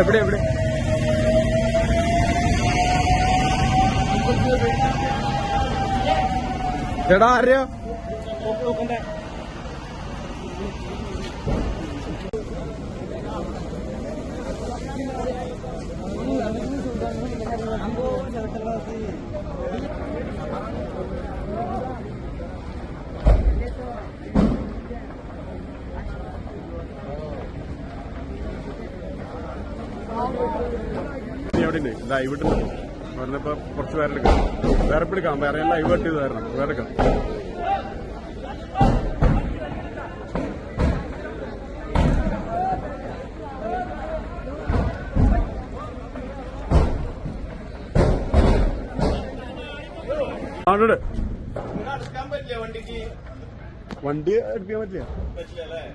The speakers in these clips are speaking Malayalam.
എവിടെ എവിടെ? എടാ ആരെയോ? എവിടെ ഇട്ടുണ്ട് പറഞ്ഞപ്പോ കുറച്ച് പേരെടുക്കാം വേറെ പിടിക്കാം. വേറെ എല്ലാം ലൈവ് ചെയ്ത് തരണം. വേറെ എടുക്കാം. വണ്ടിക്ക് വണ്ടി എടുക്കാൻ പറ്റില്ല.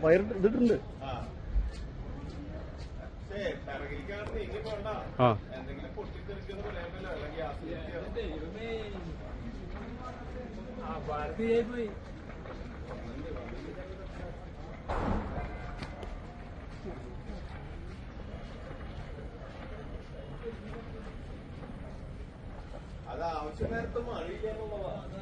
വയർ ഇതിട്ടുണ്ട് ആ. ആ. ആവശ്യം നേരത്തെ മഴയില്ല എന്നുള്ളതാണ്